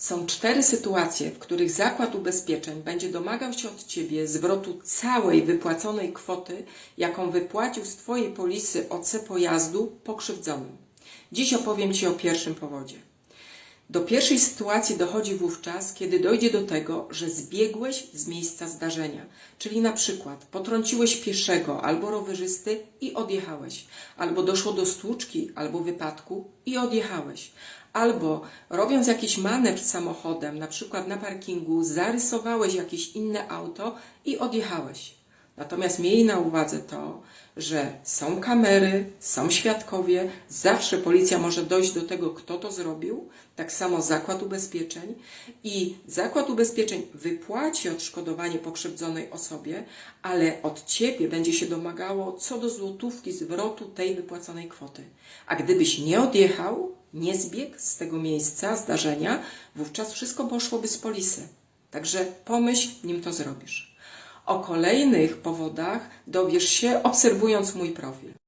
Są cztery sytuacje, w których zakład ubezpieczeń będzie domagał się od Ciebie zwrotu całej wypłaconej kwoty, jaką wypłacił z Twojej polisy OC pojazdu pokrzywdzonym. Dziś opowiem Ci o pierwszym powodzie. Do pierwszej sytuacji dochodzi wówczas, kiedy dojdzie do tego, że zbiegłeś z miejsca zdarzenia, czyli na przykład potrąciłeś pieszego albo rowerzysty i odjechałeś, albo doszło do stłuczki albo wypadku i odjechałeś, albo robiąc jakiś manewr samochodem, na przykład na parkingu, zarysowałeś jakieś inne auto i odjechałeś. Natomiast miej na uwadze to, że są kamery, są świadkowie, zawsze policja może dojść do tego, kto to zrobił, tak samo zakład ubezpieczeń i zakład ubezpieczeń wypłaci odszkodowanie pokrzywdzonej osobie, ale od ciebie będzie się domagało co do złotówki zwrotu tej wypłaconej kwoty. A gdybyś nie odjechał, nie zbiegł z tego miejsca zdarzenia, wówczas wszystko poszłoby z polisy. Także pomyśl, nim to zrobisz. O kolejnych powodach dowiesz się obserwując mój profil.